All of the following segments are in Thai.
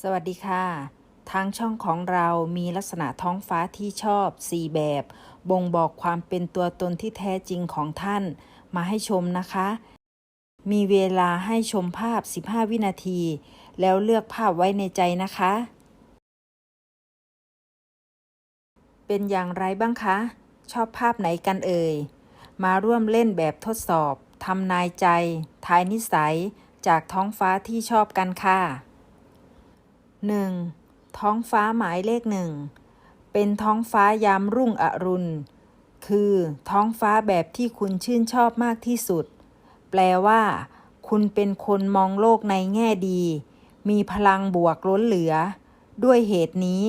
สวัสดีค่ะ ทางช่องของเรามีลักษณะท้องฟ้าที่ชอบ 4 แบบ บ่งบอกความเป็นตัวตนที่แท้จริงของท่าน มาให้ชมนะคะ มีเวลาให้ชมภาพ 15 วินาที แล้วเลือกภาพไว้ในใจนะคะ เป็นอย่างไรบ้างคะ ชอบภาพไหนกันเอ่ย มาร่วมเล่นแบบทดสอบ ทำนายใจ ทายนิสัย จากท้องฟ้าที่ชอบกันค่ะ 1. ท้องฟ้าหมายเลขหนึ่ง เป็นท้องฟ้ายามรุ่งอรุณ คือท้องฟ้าแบบที่คุณชื่นชอบมากที่สุด แปลว่า คุณเป็นคนมองโลกในแง่ดี มีพลังบวกล้นเหลือ ด้วยเหตุนี้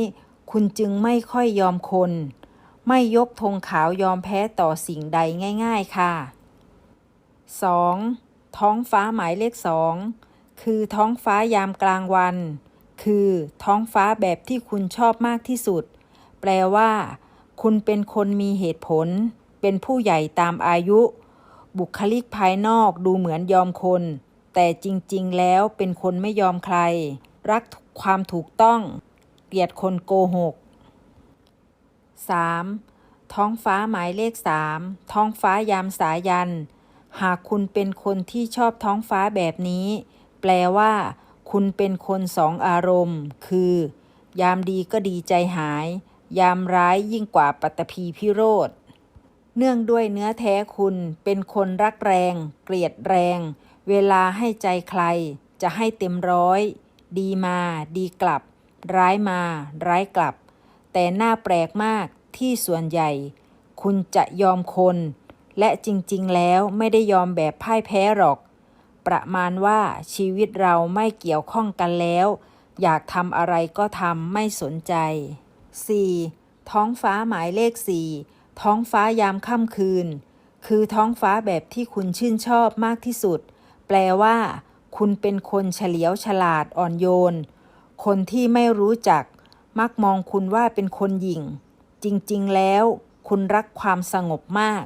คุณจึงไม่ค่อยยอมคน ไม่ยกธงขาวยอมแพ้ต่อสิ่งใดง่าย ๆ ค่ะ 2. ท้องฟ้าหมายเลขสอง คือท้องฟ้ายามกลางวัน คือ ท้องฟ้าแบบที่คุณชอบมากที่สุด แปลว่า คุณเป็นคนมีเหตุผล เป็นผู้ใหญ่ตามอายุ บุคลิกภายนอกดูเหมือนยอมคน แต่จริงๆ แล้วเป็นคนไม่ยอมใคร รักความถูกต้อง เกลียดคนโกหก 3. ท้องฟ้าหมายเลข 3 ท้องฟ้ายามสายัน หากคุณเป็นคนที่ชอบท้องฟ้าแบบนี้ แปลว่า คุณเป็นคนสองอารมณ์ คือ ยามดีก็ดีใจหาย ยามร้ายยิ่งกว่าปัตตภีพิโรธ เนื่องด้วยเนื้อแท้คุณเป็นคนรักแรง เกลียดแรง เวลาให้ใจใคร จะให้เต็มร้อย ดีมา ดีกลับ ร้ายมา ร้ายกลับ แต่น่าแปลกมากที่ส่วนใหญ่ คุณจะยอมคน และจริงๆ แล้วไม่ได้ยอมแบบพ่ายแพ้หรอก ประมาณว่าชีวิตเราไม่เกี่ยวข้องกันแล้ว อยากทำอะไรก็ทำไม่สนใจ 4. ท้องฟ้าหมายเลข 4 ท้องฟ้ายามค่ำคืน คือท้องฟ้าแบบที่คุณชื่นชอบมากที่สุด แปลว่า คุณเป็นคนเฉลียวฉลาดอ่อนโยน คนที่ไม่รู้จัก มักมองคุณว่าเป็นคนหยิ่ง จริงๆแล้ว คุณรักความสงบมาก